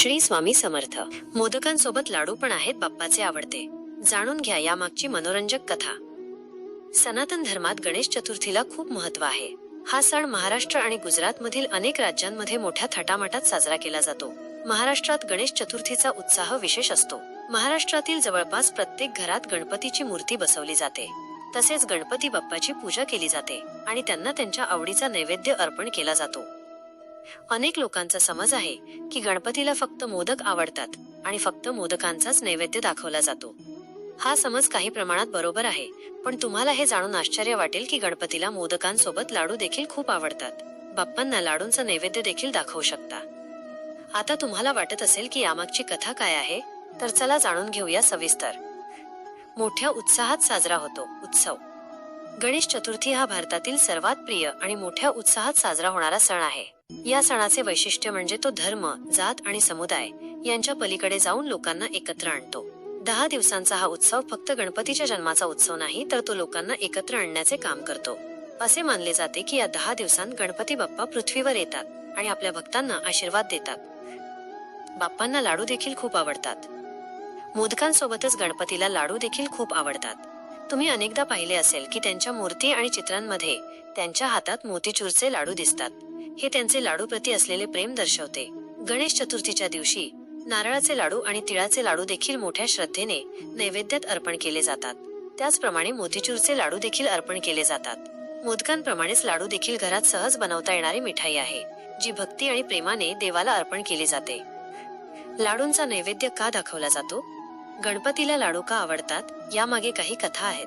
श्री स्वामी समर्थ. मोदकांसोबत लाडू पण आहेत बाप्पाचे आवडते. जाणून घ्या यामागची मनोरंजक कथा. सनातन धर्मात गणेश चतुर्थीला खूप महत्त्व आहे. हा सण महाराष्ट्र आणि गुजरात मधील अनेक राज्यांमध्ये मोठ्या थाटामाटात साजरा केला जातो. महाराष्ट्रात गणेश चतुर्थीचा उत्साह विशेष असतो. महाराष्ट्रातील जवळपास प्रत्येक घरात गणपतीची मूर्ती बसवली जाते. तसेच गणपती बाप्पाची पूजा केली जाते आणि त्यांना त्यांच्या आवडीचा नैवेद्य अर्पण केला जातो. अनेक लोकांचा समज आहे की गणपतीला फक्त मोदक आवडतात आणि फक्त मोदकांचाच नैवेद्य दाखवला जातो. हा समज काही प्रमाणात बरोबर आहे पण तुम्हाला हे जाणून आश्चर्य वाटेल की गणपतीला मोदकांसोबत लाडू देखील खूप आवडतात. बाप्पांना लाडूंचा नैवेद्य देखील दाखवू शकता. आता तुम्हाला वाटत असेल की यामागची कथा काय आहे? तर चला जाणून घेऊया सविस्तर. मोठ्या उत्साहात साजरा होतो उत्सव. गणेश चतुर्थी हा भारतातील सर्वात प्रिय आणि मोठ्या उत्साहात साजरा होणारा सण आहे. या सणाचे वैशिष्ट्य म्हणजे तो धर्म जात आणि समुदाय यांच्या पलीकडे जाऊन लोकांना एकत्र आणतो. दहा दिवसांचा हा उत्सव फक्त गणपतीच्या जन्माचा उत्सव नाही तर तो लोकांना एकत्र आणण्याचे काम करतो. असे मानले जाते की या दहा दिवसांत गणपती बाप्पा पृथ्वीवर येतात आणि आपल्या भक्तांना आशीर्वाद देतात. बाप्पांना लाडू देखील खूप आवडतात. मोदकांसोबतच गणपतीला लाडू देखील खूप आवडतात. तुम्ही अनेकदा पाहिले असेल की त्यांच्या मूर्ती आणि चित्रांमध्ये त्यांच्या हातात मोतीचूरचे लाडू दिसतात. हे त्यांचे लाडू प्रती असलेले प्रेम दर्शवते. गणेश चतुर्थीच्या दिवशी नारळाचे लाडू आणि तिळाचे लाडू देखील मोठ्या श्रद्धेने नैवेद्यात अर्पण केले जातात. त्याचप्रमाणे मोतीचूरचे लाडू देखील अर्पण केले जातात. मोदकांप्रमाणेच लाडू देखील घरात सहज बनवता येणारी मिठाई आहे जी भक्ती आणि प्रेमाने देवाला अर्पण केली जाते. लाडूंचा नैवेद्य का दाखवला जातो? गणपतीला लाडू का आवडतात? यामागे काही कथा आहेत.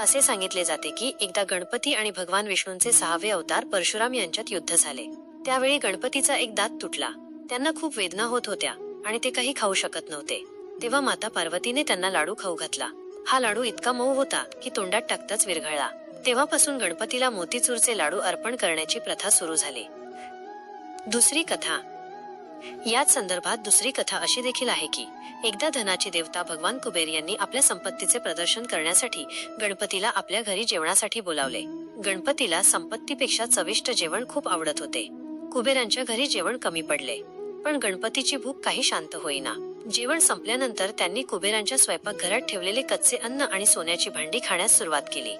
असे सांगितले जाते की एकदा गणपती आणि भगवान विष्णूंचे सहावे अवतार परशुराम यांच्यात युद्ध झाले. त्यावेळी गणपतीचा एक दात तुटला. त्यांना खूप वेदना होत होत्या आणि ते काही खाऊ शकत नव्हते. तेव्हा माता पार्वतीने त्यांना लाडू खाऊ घातला. हा लाडू इतका मऊ होता की तोंडात टाकताच विरघळला. तेव्हापासून गणपतीला मोतीचूरचे लाडू अर्पण करण्याची प्रथा सुरू झाली. दुसरी कथा याच संदर्भात दुसरी कथा अशी देखील आहे की एकदा धनाची देवता भगवान कुबेर यांनी आपल्या संपत्तीचे प्रदर्शन करण्यासाठी गणपतीला आपल्या घरी जेवणासाठी बोलावले. गणपतीला संपत्तीपेक्षा चविष्ट जेवण खूप आवडत होते. कुबेरांच्या घरी जेवण कमी पडले. पण गणपतीची भूक काही शांत होईना. जेवण संपल्यानंतर त्यांनी कुबेरांच्या स्वयंपाकघरात ठेवलेले कच्चे अन्न आणि सोन्याची भांडी खाण्यास सुरुवात केली.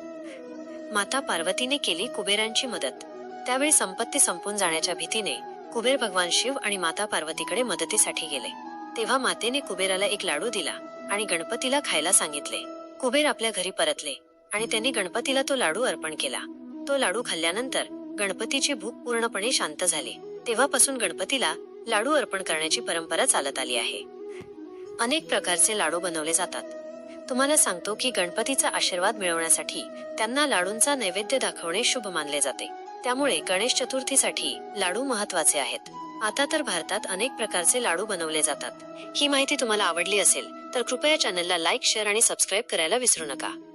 माता पार्वतीने केली कुबेरांची मदत. त्यावेळी संपत्ती संपून जाण्याच्या भीतीने कुबेर भगवान शिव आणि माता पार्वतीकडे मदतीसाठी गेले. तेव्हा मातेने कुबेराला एक लाडू दिला आणि गणपतीला खायला सांगितले. कुबेर आपल्या घरी परतले आणि त्यांनी गणपतीला तो लाडू अर्पण केला. तो लाडू खाल्ल्यानंतर गणपतीची भूक पूर्णपणे शांत झाली. तेव्हापासून गणपतीला लाडू अर्पण करण्याची परंपरा चालत आली आहे. अनेक प्रकारचे लाडू बनवले जातात. तुम्हाला सांगतो की गणपतीचा आशीर्वाद मिळवण्यासाठी त्यांना लाडूंचा नैवेद्य दाखवणे शुभ मानले जाते. त्यामुळे गणेश चतुर्थीसाठी लाडू महत्त्वाचे आहेत. आता तर भारतात अनेक प्रकारचे लाडू बनवले जातात. ही माहिती तुम्हाला आवडली असेल तर कृपया चॅनलला लाईक शेअर आणि सबस्क्राईब करायला विसरू नका.